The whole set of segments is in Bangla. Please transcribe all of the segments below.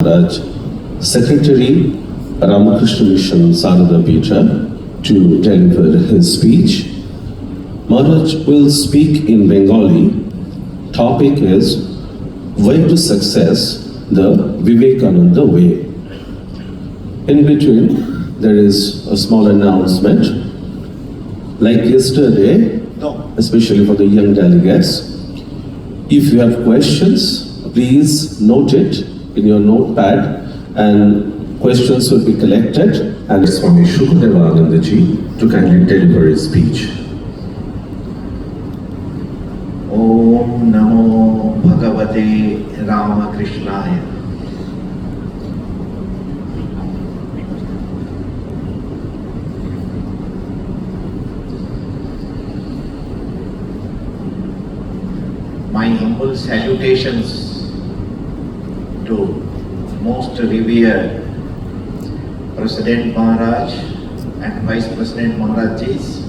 Maharaj, Secretary Ramakrishna Mission Sarada Petra to deliver his speech. Maharaj will speak in Bengali. Topic is Way to Success, the Vivekananda Way. In between, there is a small announcement. Like yesterday, especially for the young delegates, if you have questions, please note it in your notepad and questions will be collected and it's Swami Shukadevanandaji to kindly deliver his speech. Om Namo Bhagavate Ramakrishnaya my humble salutations to most revered President Maharaj and Vice President Maharajis,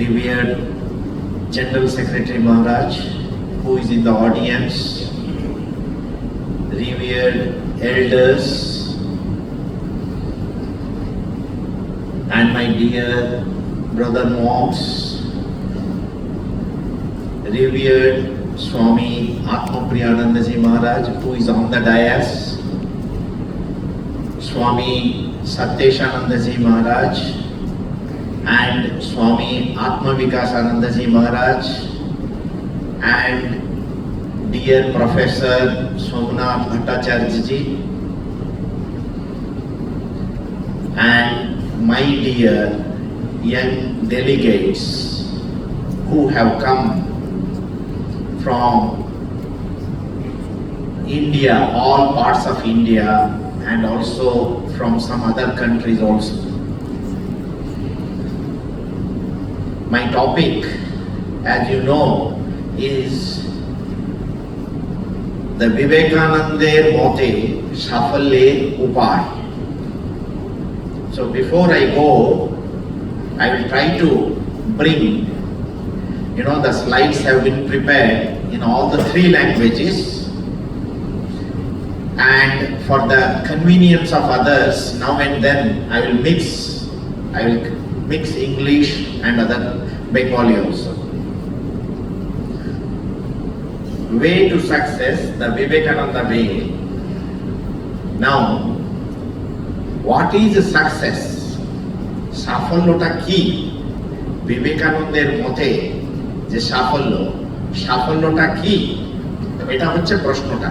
revered General Secretary Maharaj, who is in the audience, revered elders, and my dear brother monks, revered Swami Atmapriyanandaji Maharaj who is on the Swami Swami Satyeshanandaji Maharaj and Swami Atma Atmavikasanandaji Maharaj and dear Professor Somnath Bhattacharyaji and my dear young delegates who have come from India, all parts of India and also from some other countries also. My topic, as you know, is the Vivekananda Mote Safale Upai. So before I go, I will try to bring, you know, the slides have been prepared in all the three languages And for the convenience of others, now and then I will mix, I will mix English and other Bengali also. Way to success, the Vivekananda way. Now, what is success? সাফল্যটা কি বিবেকানন্দের মতে যে সাফল্য সাফল্যটা কি এটা হচ্ছে প্রশ্নটা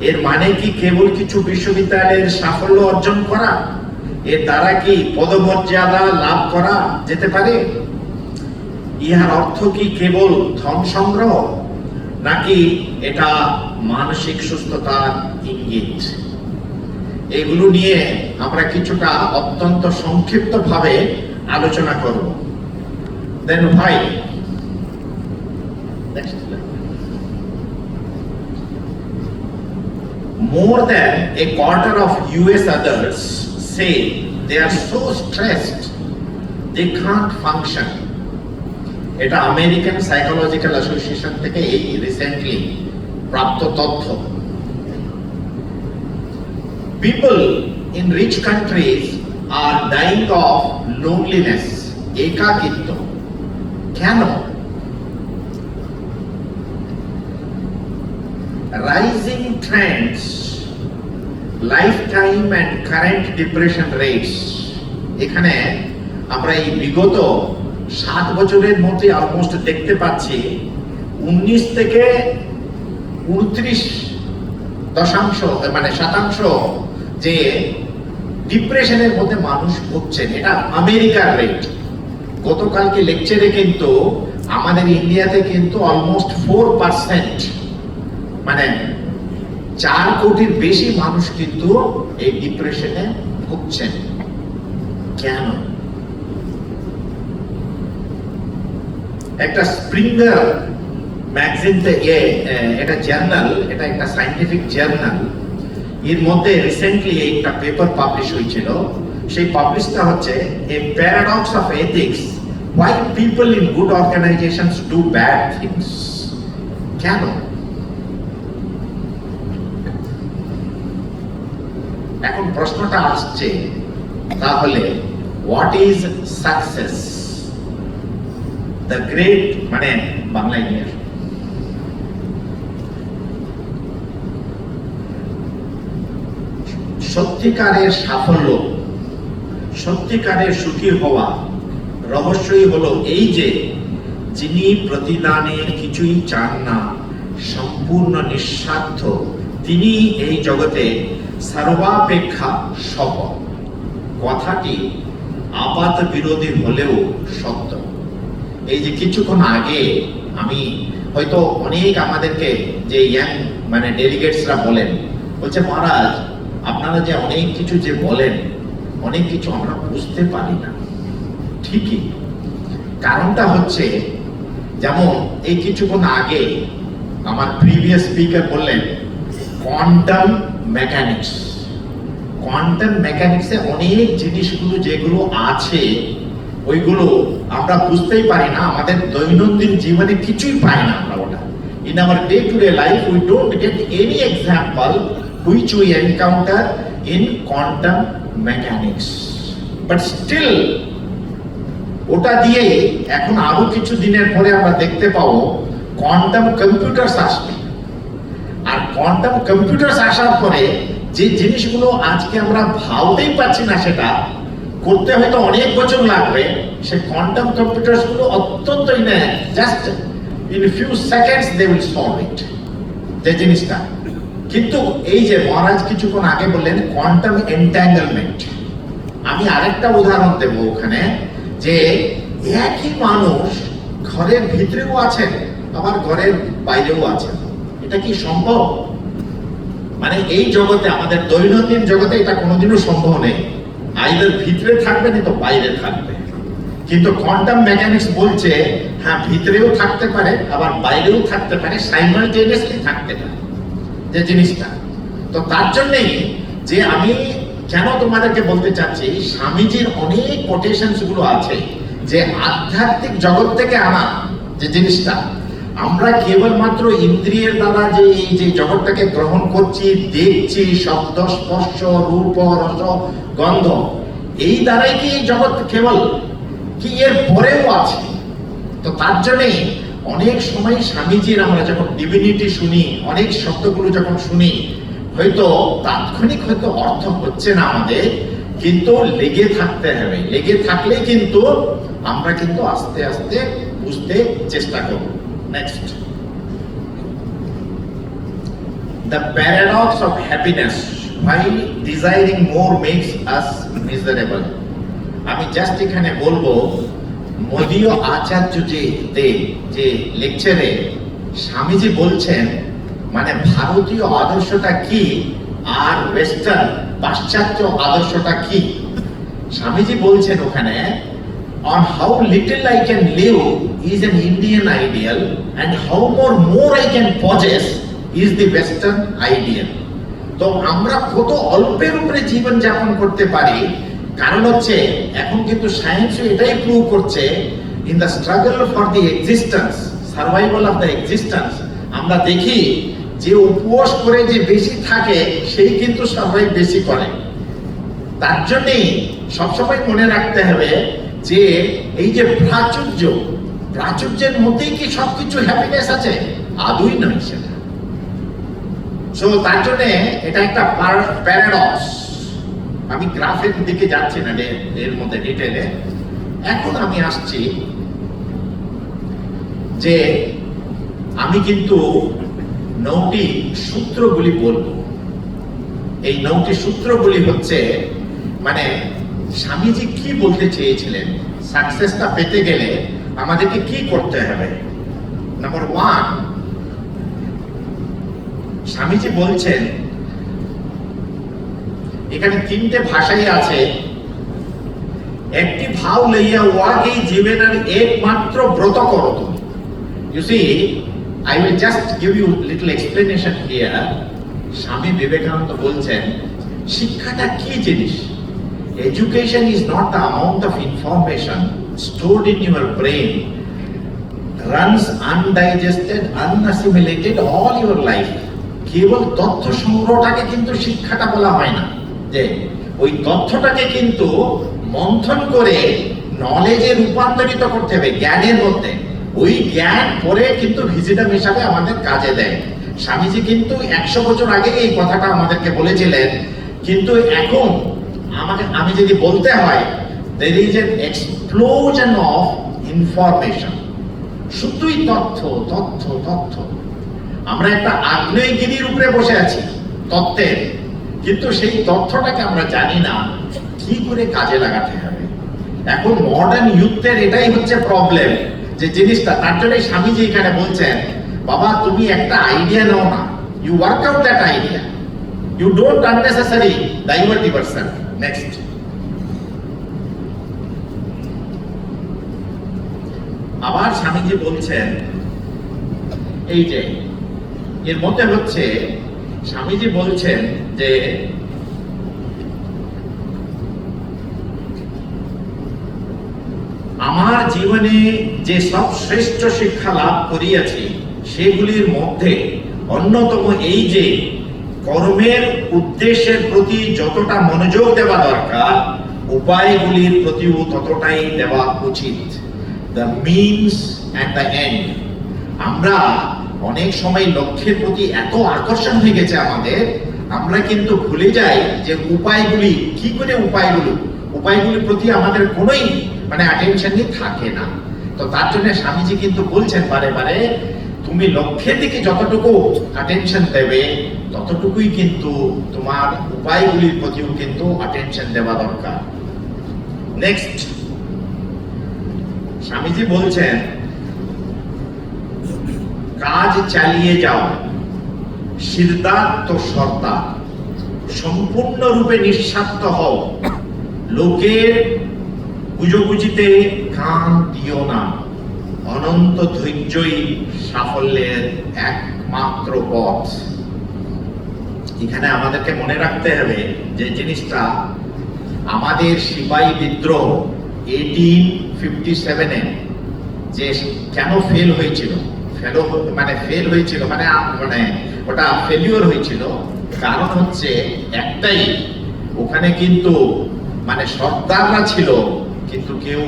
এর মানে কি কেবল কিছু বিশ্ববিদ্যালয়ের সাফল্য অর্জন করা? এর দ্বারা কি পদমর্যাদা লাভ করা যেতে পারে? ইহার অর্থ কি কেবল ধন সংগ্রহ, নাকি এটা মানসিক সুস্থতার ইঙ্গিত? এগুলো নিয়ে আমরা কিছুটা অত্যন্ত সংক্ষিপ্তভাবে আলোচনা করব। দেন ভাই more than a quarter of US adults say they are so stressed they can't function এটা আমেরিকান সাইকোলজিক্যাল অ্যাসোসিয়েশন থেকে এই রিসেন্টলি প্রাপ্ত তথ্য people in rich countries are dying of loneliness একাকিত্ব কেন rising Trends lifetime and current depression rates এখানে আমরা এই বিগত সাত বছরের মধ্যে অলমোস্ট দেখতে পাচ্ছি উনিশ থেকে উনত্রিশ দশাংশ মানে শতাংশ যে ডিপ্রেশনের মধ্যে মানুষ ভুগছেন। এটা আমেরিকার রেট গতকালকে লেকচারে কিন্তু আমাদের ইন্ডিয়াতে কিন্তু অলমোস্ট ফোর পার্সেন্ট মানে চার কোটির বেশি মানুষ কিন্তু এই ডিপ্রেশনে ভুগছেন। কেন? একটা স্প্রিঙ্গার ম্যাগাজিন থেকে এটা জার্নাল এটা একটা সাইন্টিফিক জার্নাল এর মধ্যে রিসেন্টলি একটা পেপার পাবলিশ হয়েছিল। সেই পাবলিশটা হচ্ছে a paradox of ethics why people in good organisations do bad things কেন? এখন প্রশ্নটা আসছে, তাহলে what is success the great মানে বাংলায় নিয়ে সত্যিকারের সাফল্য, সত্যিকারের সুখী হওয়া রহস্যই হলো এই যে, যিনি প্রতিদানের কিছুই চান না, সম্পূর্ণ নিঃস্বার্থ তিনি এই জগতে সর্বাপেক্ষা সফল। কথাটি আপাত বিরোধী হলেও সত্য। এই যে কিছুক্ষণ আগে আমি হয়তো অনেক আমাদেরকে যে ইয়াং মানে ডেলিগেটসরা বলেন, বলছে, মহারাজ, আপনারা যে অনেক কিছু যে বলেন, অনেক কিছু আমরা বুঝতে পারি না। ঠিকই। কারণটা হচ্ছে, যেমন এই কিছুক্ষণ আগে আমার প্রিভিয়াস স্পিকার বললেন, কোয়ান্টাম মেকানিক্স কোয়ান্টাম মেকানিক্সে অনেক জিনিসগুলো যেগুলো আছে, ওইগুলো আমরা বুঝতেই পারি না, আমাদের দৈনন্দিন জীবনে কিছুই পাই না আমরা ওটা। In our day to day life we don't get any example which we encounter in quantum mechanics but still ওটা দিয়ে এখন আরও কিছু দিনের পরে আমরা দেখতে পাবো কোয়ান্টাম কম্পিউটারস আসবে। আর কোয়ান্টাম কম্পিউটারস আসার পরে যে জিনিসগুলো আজকে আমরা ভাবতেই পারছি না সেটা, করতে হয়তো অনেক বছর লাগবে, সে কোয়ান্টাম কম্পিউটারসগুলো অত্যন্ত just in few seconds they will solve it যে জিনিসটা। কিন্তু এই যে মহারাজ কিছুক্ষণ আগে বললেন কোয়ান্টাম এন্ট্যাঙ্গলমেন্ট আমি আরেকটা উদাহরণ দেব ওখানে, যে একই মানুষ ঘরের ভিতরেও আছেন, আবার ঘরের বাইরেও আছেন। এটা কি সম্ভব? মানে এই জগতে, আমাদের দৈনন্দিন জগতে এটা কোনোদিনও সম্ভব নেই। আইদার ভিতরে থাকবে না তো বাইরে থাকবে। কিন্তু কোয়ান্টাম মেকানিক্স বলছে হ্যাঁ ভিতরেও থাকতে পারে, আবার বাইরেও থাকতে পারে সাইমালটেনিয়াসলি থাকতে পারে, যে জিনিসটা। তো তার জন্যই যে আমি কেন তোমাদেরকে বলতে চাচ্ছি, স্বামীজির অনেক কোটেশনসগুলো আছে, যে আধ্যাত্মিক জগৎ থেকে আনা যে জিনিসটা আমরা কেবলমাত্র ইন্দ্রিয়ের দ্বারা যে এই যে জগৎটাকে গ্রহণ করছি, দেখছি, শব্দ, স্পর্শ, রূপ, রস, গন্ধ, এই দ্বারাই কি জগৎ কেবল? কি এর পরেও আছে? তো তার জন্যে অনেক সময় স্বামীজির আমরা যখন ডিভিনিটি শুনি, অনেক শব্দগুলো যখন শুনি, হয়তো তাৎক্ষণিক হয়তো অর্থ হচ্ছে না আমাদের, কিন্তু লেগে থাকতে হবে। লেগে থাকলে কিন্তু আমরা কিন্তু আস্তে আস্তে বুঝতে চেষ্টা করব। Next The paradox of happiness, why desiring more makes us miserable. আমি জাস্ট এখানে বলব মোদীয় আচার্য যে যে লেকচারে স্বামীজি বলছেন মানে ভারতীয় আদর্শটা কি আর ওয়েস্টার্ন পাশ্চাত্য আদর্শটা কি স্বামীজি বলছেন ওখানে on how little I can live is an Indian ideal and how more more I can possess is the western ideal. তো আমরা কত অল্পের উপরে জীবন যাপন করতে পারি, কারণ হচ্ছে এখন কিন্তু সায়েন্স এটাই প্রুভ করছে in the struggle for the existence survival of the existence আমরা দেখি যে উপবাস করে যে বেশি থাকে, সেই কিন্তু সার্ভাইভ বেশি করে। তার জন্যই সবসময় মনে রাখতে হবে যে এই যে প্রাচুর্য প্রাচুর্যের মধ্যেই কি সবকিছু হ্যাপিনেস আছে? আদৌই নয় সেটা। সো তার জন্য এটা একটা প্যারাডক্স আমি গ্রাফের দিকে যাচ্ছি না এর মধ্যে ডিটেলে এখন আমি আসছি যে আমি কিন্তু নৌটি সূত্রগুলি বলব। এই নৌটি সূত্রগুলি হচ্ছে মানে স্বামীজি কি বলতে চেয়েছিলেন? সাকসেসটা পেতে গেলে আমাদেরকে কি করতে হবে? নাম্বার ওয়ান স্বামীজি বলছেন, এখানে তিনটে ভাষাই আছে। একটি ভাও লইয়া ওয়াকেই জীবনের একমাত্র ব্রত করো তুমি। You see I will just give you little explanation here Swami Vivekananda বলছেন, শিক্ষাটা কি জিনিস? Education is not the amount of information stored in your brain runs undigested, unassimilated all your life. কেবল তথ্য সংগ্রহটাকে কিন্তু শিক্ষাটা বলা হয় না। যে ওই তথ্যটাকে কিন্তু মন্থন করে নলেজে রূপান্তরিত করতে হবে জ্ঞানের মধ্যে। ওই জ্ঞান পরে কিন্তু ভিজিটাম হিসাবে আমাদের কাজে দেয়। স্বামীজি কিন্তু একশো বছর আগে এই কথাটা আমাদেরকে বলেছিলেন কিন্তু এখন আমাকে আমি যদি বলতে হয় there is an explosion of information. শুধুই তথ্য তথ্য তথ্য। আমরা একটা আগ্নেয়গিরির উপরে বসে আছি, তত্ত্বের। কিন্তু সেই তথ্যটাকে আমরা জানি না কি করে কাজে লাগাতে হবে। এখন মডার্ন ইউথের এটাই হচ্ছে প্রবলেম যে জিনিসটা, তার জন্যই স্বামীজি এখানে বলছেন, বাবা, তুমি একটা আইডিয়া নাও না। You work out that idea you don't unnecessary divert yourself next আবার স্বামীজি বলছেন, এই যে, এর মধ্যে হচ্ছে, স্বামীজি বলছেন যে, আমার জীবনে যে সব শ্রেষ্ঠ শিক্ষা লাভ করিয়াছি, সেগুলির মধ্যে অন্যতম এই যে, কর্মের উদ্দেশ্যের প্রতি যতটা মনোযোগ দেওয়া দরকার, উপায়গুলির প্রতিও ততটাই দেওয়া উচিত। মিনস দ্য এন্ড আমরা অনেক সময় লক্ষ্যের প্রতি এত আকর্ষণ হয়ে গেছে আমাদের, আমরা কিন্তু ভুলে যাই যে উপায়গুলি, কি করে উপায়গুলো? উপায়গুলির প্রতি আমাদের কোনোই মানে অ্যাটেনশনই থাকে না। তো তার জন্য স্বামীজি কিন্তু বলছেন বারে বারে, তুমি লক্ষ্যের দিকে যতটুকু অ্যাটেনশন দেবে, ততটুকুই কিন্তু তোমার উপায়গুলির প্রতিও কিন্তু অ্যাটেনশন দেওয়া দরকার। নেক্সট স্বামীজি বলছেন, কাজ চালিয়ে যাও। সিদ্ধার্থ সর্দার সম্পূর্ণরূপে নিঃস্বার্থ হও। লোকের গুজগুজিতে কান দিও না। অনন্ত ধৈর্যই সাফল্যের একমাত্র পথ। এখানে আমাদেরকে মনে রাখতে হবে যে জিনিসটা আমাদের সিপাহী বিদ্রোহ এইটিন ফিফটি সেভেনে যে কেন ফেল হয়েছিল? ফেলো মানে ফেল হয়েছিল মানে মানে ওটা ফেলিওর হয়েছিল। কারণ হচ্ছে একটাই, ওখানে কিন্তু মানে সর্দাররা ছিল, কিন্তু কেউ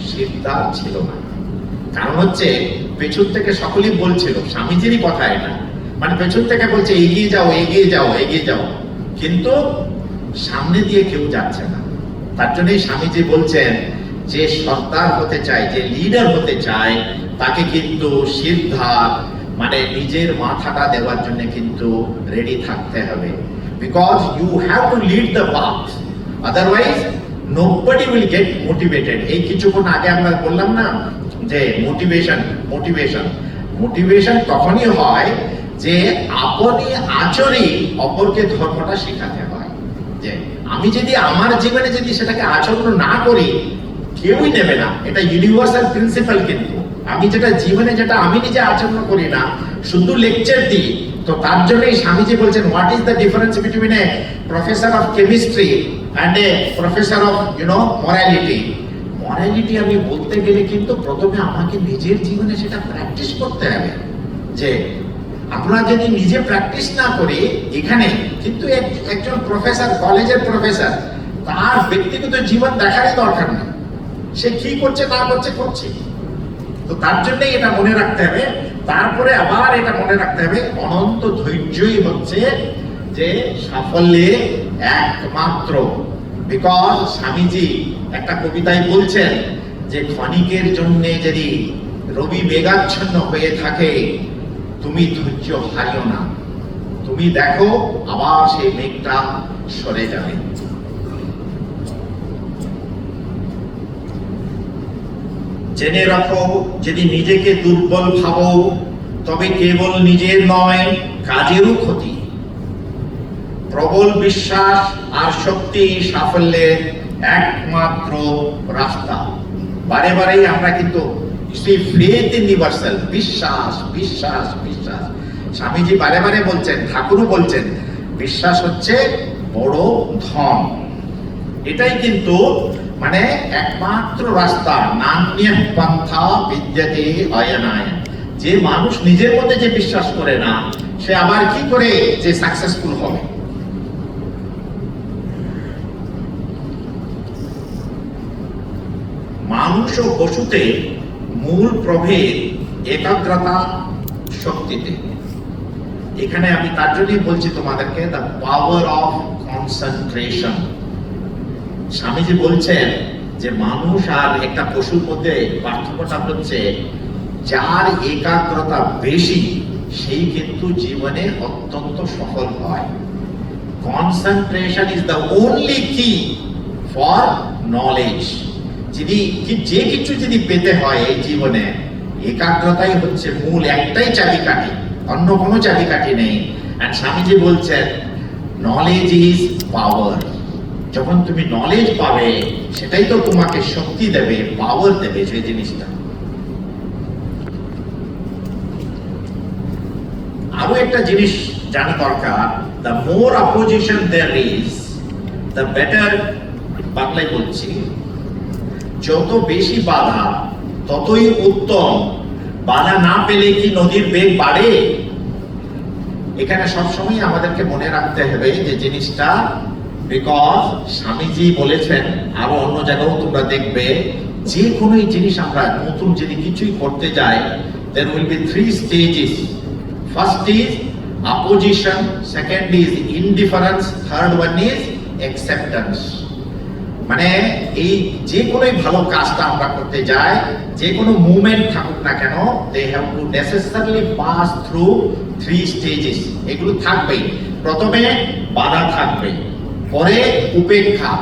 সিদ্ধার ছিল না। কারণ হচ্ছে পেছন থেকে সকলেই বলছিল, স্বামীজিরই কথা এটা। মানে পেছন থেকে বলছে, এগিয়ে যাও এগিয়ে যাও এগিয়ে যাও। কিন্তু সামনে দিয়ে কেউ যাচ্ছে না। তার জন্যই স্বামীজি বলছেন যে সর্দার হতে চায়, যে লিডার হতে চায়, তাকে কিন্তু সিদ্ধার মানে নিজের মাথাটা দেওয়ার জন্য কিন্তু রেডি থাকতে হবে। Because you have to lead the path otherwise nobody will get motivated এই কিছুক্ষণ আগে আমরা বললাম না যে মোটিভেশন মোটিভেশন মোটিভেশন তখনই হয় যে আপনি আচরি অপরকে ধর্মটা শেখাতে হয়। যে আমি যদি আমার জীবনে যদি সেটাকে আচরণ না করি কেউই নেবে না। এটা ইউনিভার্সাল প্রিন্সিপাল কিন্তু। আমি যেটা জীবনে যেটা আমি নিজে আচরণ করি না, শুধু লেকচার দিই। তো তার জন্যই স্বামীজি বলছেন what is the difference between a professor of chemistry and a professor of you know morality morality আমি বলতে গেলে কিন্তু প্রথমে আমাকে নিজের জীবনে সেটা প্র্যাকটিস করতে হবে। যে আমরা যদি নিজে প্র্যাকটিস না করি এখানে, কিন্তু এক- একজন প্রফেসর কলেজের প্রফেসর তার ব্যক্তিগত জীবন দেখারই দরকার নেই। সে কি করছে না করছে করছে। তো তার জন্যই এটা মনে রাখতে হবে। তারপরে আবার এটা মনে রাখতে হবে, অনন্ত ধৈর্যই হচ্ছে যে সাফল্যে একমাত্র। বিকজ স্বামীজি একটা কবিতায় বলছেন যে, ক্ষণিকের জন্যে যদি রবি মেঘাচ্ছন্ন হয়ে থাকে, তুমি ধৈর্য হারিও না। তুমি দেখো, আবার সেই মেঘটা সরে যাবে। জেনে রাখো, যদি নিজেকে দুর্বল ভাবো, তবে কেবল নিজের নয়, কাজেরও ক্ষতি। প্রবল বিশ্বাস আর শক্তি সাফল্যের একমাত্র রাস্তা। বারে বারেই আমরা কিন্তু বিশ্বাস বিশ্বাস বিশ্বাস। স্বামীজি বারে বারে বলছেন, ঠাকুরও বলছেন, বিশ্বাস হচ্ছে বড় ধন। এটাই কিন্তু মানে একমাত্র রাস্তা নান্য পন্থা বিদ্যাতে অয়নায়। যে মানুষ নিজের মধ্যে যে বিশ্বাস করে না, সে আবার কি করে যে সাকসেসফুল হবে? মানুষ ও পশুতে মূল প্রভেদ একাগ্রতা শক্তিতে। এখানে আমি তার জন্যই বলছি তোমাদেরকে the power of concentration Swamiji বলছেন যে মানুষ আর একটা পশুর মধ্যে পার্থক্যটা হচ্ছে, যার একাগ্রতা বেশি, সেই কিন্তু জীবনে অত্যন্ত সফল হয়। Concentration is the only key for knowledge যদি যে কিছু যদি পেতে হয় এই জীবনে, একাগ্রতাই হচ্ছে মূল, একটাই চাবিকাঠি, অন্য কোনো চাবিকাঠি নেই। আর স্বামীজি বলছেন নলেজ ইজ পাওয়ার যখন তুমি নলেজ পাবে, সেটাই তো তোমাকে শক্তি দেবে পাওয়ার দেবে সেই জিনিসটা। আরও একটা জিনিস জানা দরকার the more opposition there is the better বাংলায় বলছি, যত বেশি বাধা, ততই উত্তম। বাধা না পেলে কি নদীর বেগ বাড়ে? এখানে সবসময় আমাদেরকে মনে রাখতে হবে যে জিনিসটা বিকজ স্বামীজি বলেছেন, আরও অন্য জায়গাও তোমরা দেখবে যে কোনো জিনিস আমরা নতুন যদি কিছুই করতে যাই, there will be three stages. First is opposition, second is indifference, third one is acceptance. মানে এই যে কোনো ভালো কাজটা আমরা করতে যাই যে কোনো মুভমেন্ট থাকুক না কেন they have to necessarily pass through three stages এগুলো থাকবেই। প্রথমে বাধা থাকবে পরে উপেক্ষা।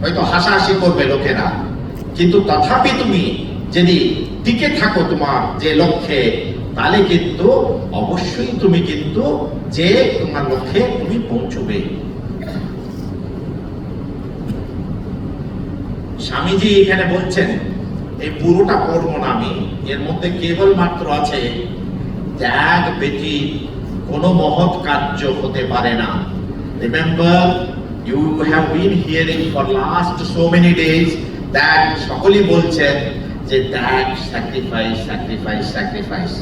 হয়তো হাসাহাসি করবে লোকেরা। কিন্তু তথাপি তুমি যদি টিকে থাকো তোমার যে লক্ষ্যে, তাহলে কিন্তু অবশ্যই তুমি কিন্তু যে তোমার লক্ষ্যে তুমি পৌঁছবে। স্বামীজি এখানে বলছেন, এই পুরোটা পড়ব না আমি। এর মধ্যে কেবল মাত্র আছে, ত্যাগ ব্যতীত কোনো মহৎ কার্য হতে পারে না। Remember you have been hearing for last so many days that সকলেই বলছেন যে ত্যাগ স্যাক্রিফাইস স্যাক্রিফাইস স্যাক্রিফাইস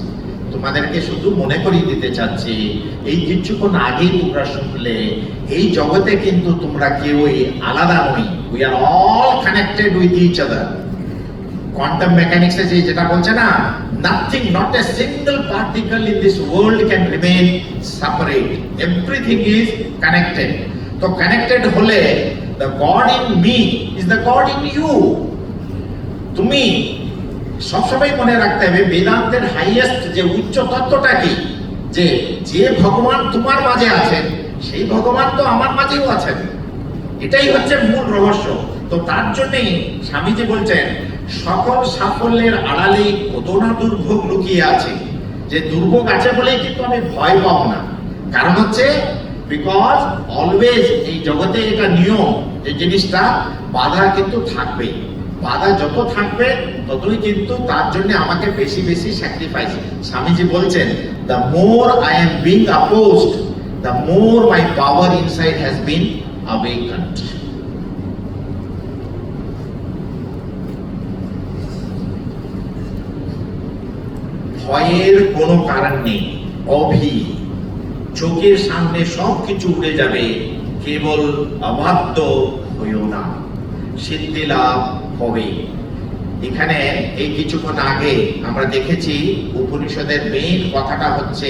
তোমাদেরকে শুধু মনে করিয়ে দিতে চাচ্ছি, এই কিছুক্ষণ আগেই তোমরা শুনলে, এই জগতে কিন্তু তোমরা কেউই আলাদা নই। We are all connected with each other quantum মেকানিক্সে যে যেটা বলছে না nothing not a single particle in this world can remain separate everything is connected তো কানেক্টেড হলে the God in me is the God in you তুমি সবসময় মনে রাখতে হবে বেদান্তের হাইয়েস্ট যে উচ্চ তত্ত্বটা কি? যে যে ভগবান তোমার মাঝে আছেন, সেই ভগবান তো আমার মাঝেও আছেন। এটাই হচ্ছে মূল রহস্য। তো তার জন্যেই স্বামীজি বলছেন, সকল সাফল্যের আড়ালে কত না দুর্ভোগ লুকিয়ে আছে। যে দুর্ভোগ আছে বলেই কিন্তু আমি ভয় পাবো না। কারণ হচ্ছে বিকজ অলওয়েজ এই জগতে এটা নিয়ম যে জিনিসটা বাধা কিন্তু থাকবে বাধা যত থাকবে, ততই কিন্তু তার জন্য আমাকে বেশি বেশি স্যাক্রিফাইস স্বামীজি বলছেন the more I am being opposed the more my power inside has been awakened. ভয়ের কোনো কারণ নেই। অভি চোখের সামনে সব কিছু উড়ে যাবে, কেবল অবাধ্য হইও না। সিদ্ধি লাভ হবে। এখানে এই কিছুক্ষণ আগে আমরা দেখেছি উপনিষদের মেইন কথাটা হচ্ছে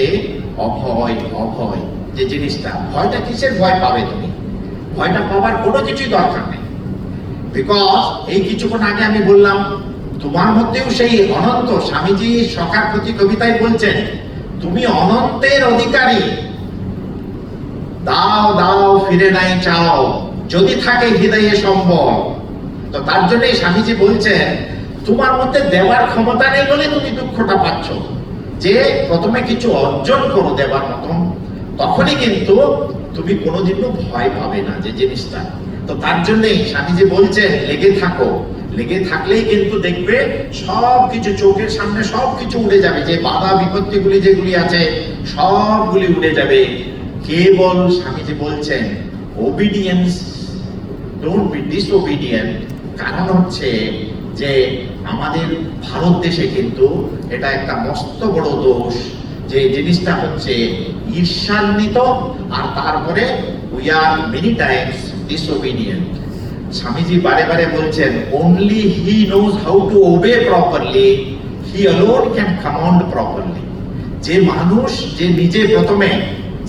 অভয় অভয়। যে জিনিসটা, ভয়টা কিসের ভয় পাবে তুমি? ভয়টা পাওয়ার কোনো কিছুই দরকার নেই। বিকজ এই কিছুক্ষণ আগে আমি বললাম, তোমার মধ্যেও সেই অনন্ত স্বামীজি সখার প্রতি কবিতায় বলছেন, তুমি অনন্তের অধিকারী দাও দাও, ফিরে নাই চাও। যদি থাকে হৃদয়ে সম্ভব। তো তার জন্যই স্বামীজি বলছেন, তোমার মধ্যে দেওয়ার ক্ষমতা নেই বলে তুমি দুঃখটা পাচ্ছ। যে প্রথমে কিছু অর্জন করো দেবার মতন, তখনই কিন্তু তুমি কোনোদিনও ভয় পাবে না যে জিনিসটা। তো তার জন্যই স্বামীজি বলছেন, লেগে থাকো। লেগে থাকলেই কিন্তু দেখবে সব কিছু চোখের সামনে সব কিছু উড়ে যাবে। যে বাধা বিপত্তিগুলি যেগুলি আছে, সবগুলি উড়ে যাবে। কেবল স্বামীজি বলছেন ওবিডিয়েন্স ডোন্ট বি ডিসওবিডিয়েন্ট কারণ হচ্ছে যে আমাদের ভারত দেশে কিন্তু এটা একটা মস্ত বড় দোষ। যে জিনিসটা হচ্ছে ঈর্ষান্বিত আর তারপরে we are many times disobedient Swamiji বারে বারে বলছেন only he knows how to obey properly he alone can command properly যে মানুষ যে নিজে প্রথমে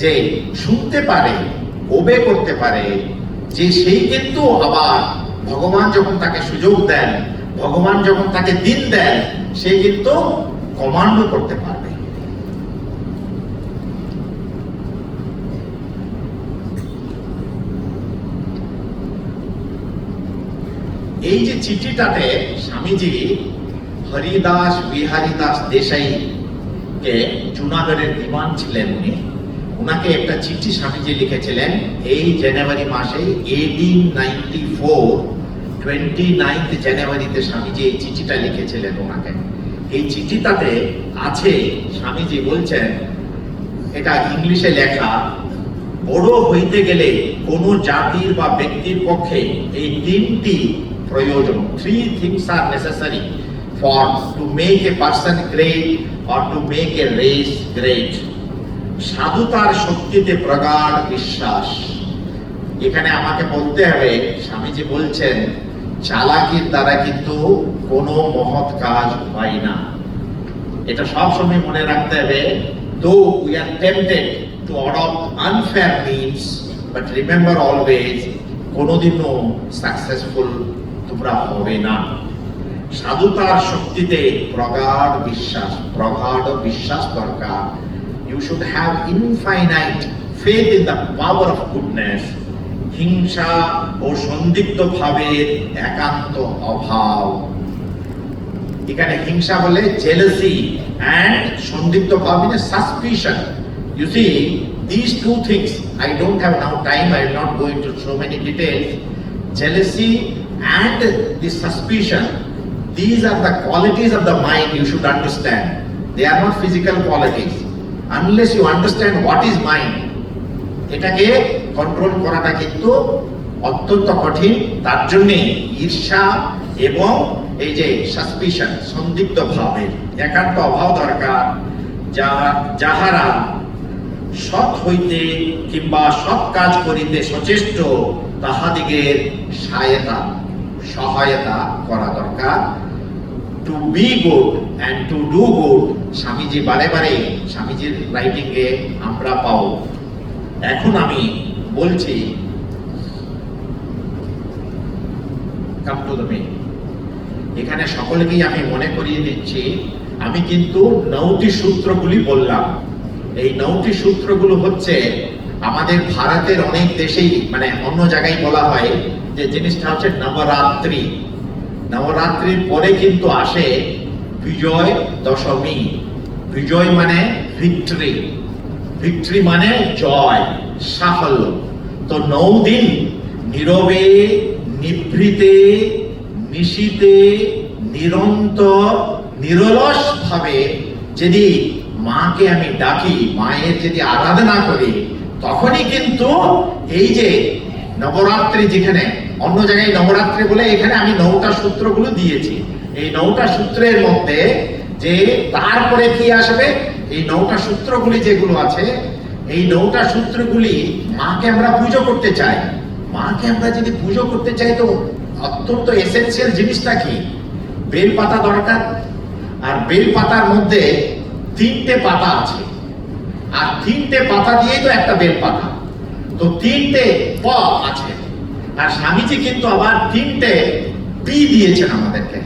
যে শুনতে পারে ওবে করতে পারে, যে সেই কিন্তু আবার ভগবান যখন তাকে সুযোগ দেন, ভগবান যখন তাকে দিন দেন, সে কিন্তু কমান্ডও করতে পারবে। এই যে চিঠিটাতে স্বামীজি হরিদাস বিহারী দাস দেশাই কে জুনাগড়ের দিওয়ান ছিলেন উনি। উনাকে একটা চিঠি স্বামীজি লিখেছিলেন এই জানুয়ারি মাসে eighteen ninety four twenty ninth জানুয়ারিতে স্বামীজি এই চিঠিটা লিখেছিলেন ওনাকে। এই চিঠিটাতে আছে, স্বামীজি বলছেন, এটা ইংলিশে লেখা, বড় হইতে গেলে কোনো জাতির বা ব্যক্তির পক্ষে এই তিনটি প্রয়োজন। Three things are necessary for to make a person great or to make a race great সাধুতার শক্তিতে প্রগাঢ় বিশ্বাস। এখানে আমাকে বলতে হবে, স্বামীজি বলছেন, চালাকির দ্বারা কিন্তু কোনো মহৎ কাজ হয় না। এটা সব সময় মনে রাখতে হবে though we are tempted to adopt unfair means but remember always কোনোদিনও সাকসেসফুল তোমরা হবে না। সাধুতার শক্তিতে প্রগাঢ় বিশ্বাস প্রগাঢ় বিশ্বাস দরকার। You should have infinite faith in the power of goodness হিংসা ও সন্দিগ্ধ ভাবের একান্ত অভাব। এখানে হিংসা বলে জেলাসি অ্যান্ড সন্দিগ্ধ ভাব in suspicion you see this two things I don't have now time I not going to so many details jealousy and the suspicion, these are the qualities of the mind you should understand they are not physical qualities unless you understand what is mind এটাকে কন্ট্রোল করাটা কিন্তু অত্যন্ত কঠিন। তার জন্যে ঈর্ষা এবং এই যে সাসপিশন সন্দিগ্ধ ভাবের, একান্ত অভাব দরকার। যা, যাহারা সৎ হইতে কিংবা সৎ কাজ করিতে সচেষ্ট, তাহাদিগের সহায়তা সহায়তা করা দরকার। To be good and to do good Swamiji বারে বারে স্বামীজির রাইটিং এ আমরা পাও এখন আমি বলছি কাম টু দ্য এখানে সকলকেই আমি মনে করিয়ে দিচ্ছি, আমি কিন্তু নৌটি সূত্রগুলি বললাম। এই নৌটি সূত্রগুলো হচ্ছে আমাদের ভারতের অনেক দেশেই মানে অন্য জায়গায় বলা হয় যে জিনিসটা হচ্ছে নবরাত্রি। নবরাত্রির পরে কিন্তু আসে বিজয় দশমী। বিজয় মানে ভিক্টরি ভিক্টরি মানে জয়, সাফল্য। তো নৌ দিন নীরবে, নিভৃতে, নিশীতে, নিরন্তর নিরলস ভাবে যদি মাকে আমি ডাকি, মায়ের যদি আরাধনা করি, তখনই কিন্তু এই যে নবরাত্রি যেখানে অন্য জায়গায় নবরাত্রি বলে এখানে আমি নৌটা সূত্রগুলো দিয়েছি। এই নৌটা সূত্রের মধ্যে যে তারপরে কি আসবে? এই নৌটা সূত্রগুলি যেগুলো আছে, এই নৌটা সূত্রগুলি মাকে আমরা পুজো করতে চাই। মাকে আমরা যদি পুজো করতে চাই তো অত্যন্ত এসেন্সিয়াল জিনিসটা কি? বেল পাতা দরকার। আর বেল পাতার মধ্যে তিনটে পাতা আছে। আর তিনটে পাতা দিয়েই তো একটা বেল পাতা। তো তিনটে প আছে। আর স্বামীজি কিন্তু আবার তিনটে পি দিয়েছেন আমাদেরকে।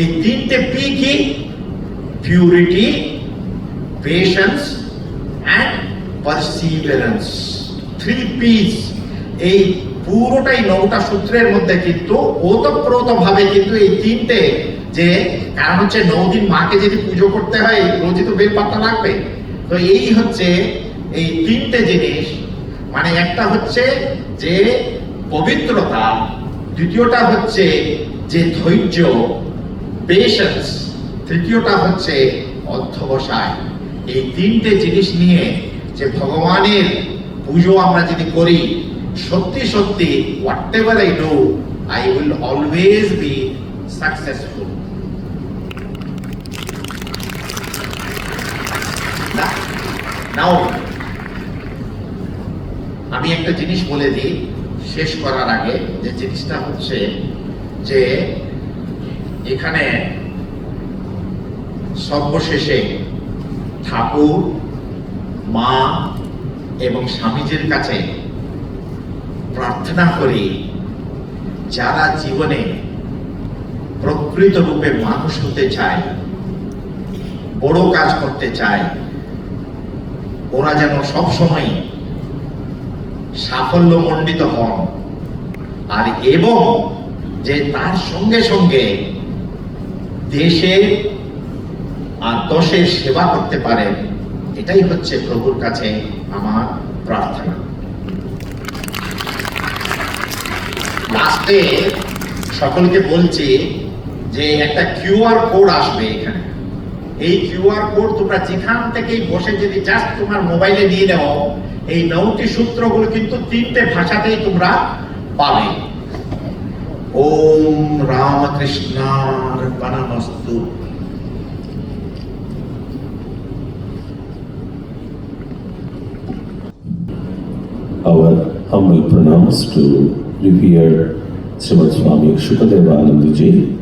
এই তিনটে পি কি? Purity patience and perseverance three P's এই পুরোটাই নৌটা সূত্রের মধ্যে কিন্তু ওতপ্রোত ভাবে কিন্তু এই তিনটে যে, কারণ হচ্ছে নদিন মাকে যদি পুজো করতে হয় রোজই তো বেলপাতা লাগবে। তো এই হচ্ছে এই তিনটে জিনিস। মানে একটা হচ্ছে যে পবিত্রতা। দ্বিতীয়টা হচ্ছে যে ধৈর্য পেশেন্স তৃতীয়টা হচ্ছে অধ্যবসায়। এই তিনটে জিনিস নিয়ে যে ভগবানের পুজো আমরা যদি করি, সত্যি সত্যি whatever I do I will always be successful now আমি একটা জিনিস বলে দিই। শেষ করার আগে যে জিনিসটা হচ্ছে যে এখানে সর্বশেষে ঠাকুর, মা এবং স্বামীজির কাছে প্রার্থনা করি, যারা জীবনে প্রকৃত রূপে মানুষ হতে চায়, বড় কাজ করতে চায়, ওরা যেন সবসময় সাফল্য মণ্ডিত হন। আর এবং যে তার সঙ্গে সঙ্গে দেশের আর দশের সেবা করতে পারেন এটাই হচ্ছে প্রভুর কাছে আমার প্রার্থনা। লাস্টে সকলকে বলছি যে একটা কিউআর কোড আসবে এখানে। এই কিউআর কোড তোমরা যেখান থেকেই বসে যদি জাস্ট তোমার মোবাইলে নিয়ে নাও এই নৌটি সূত্রগুলো কিন্তু তিনটে ভাষাতেই তোমরা পাবে ওম রামকৃষ্ণার বানামস্তু Our humble pranams to revered Srimad Swami Shukadeva Anandji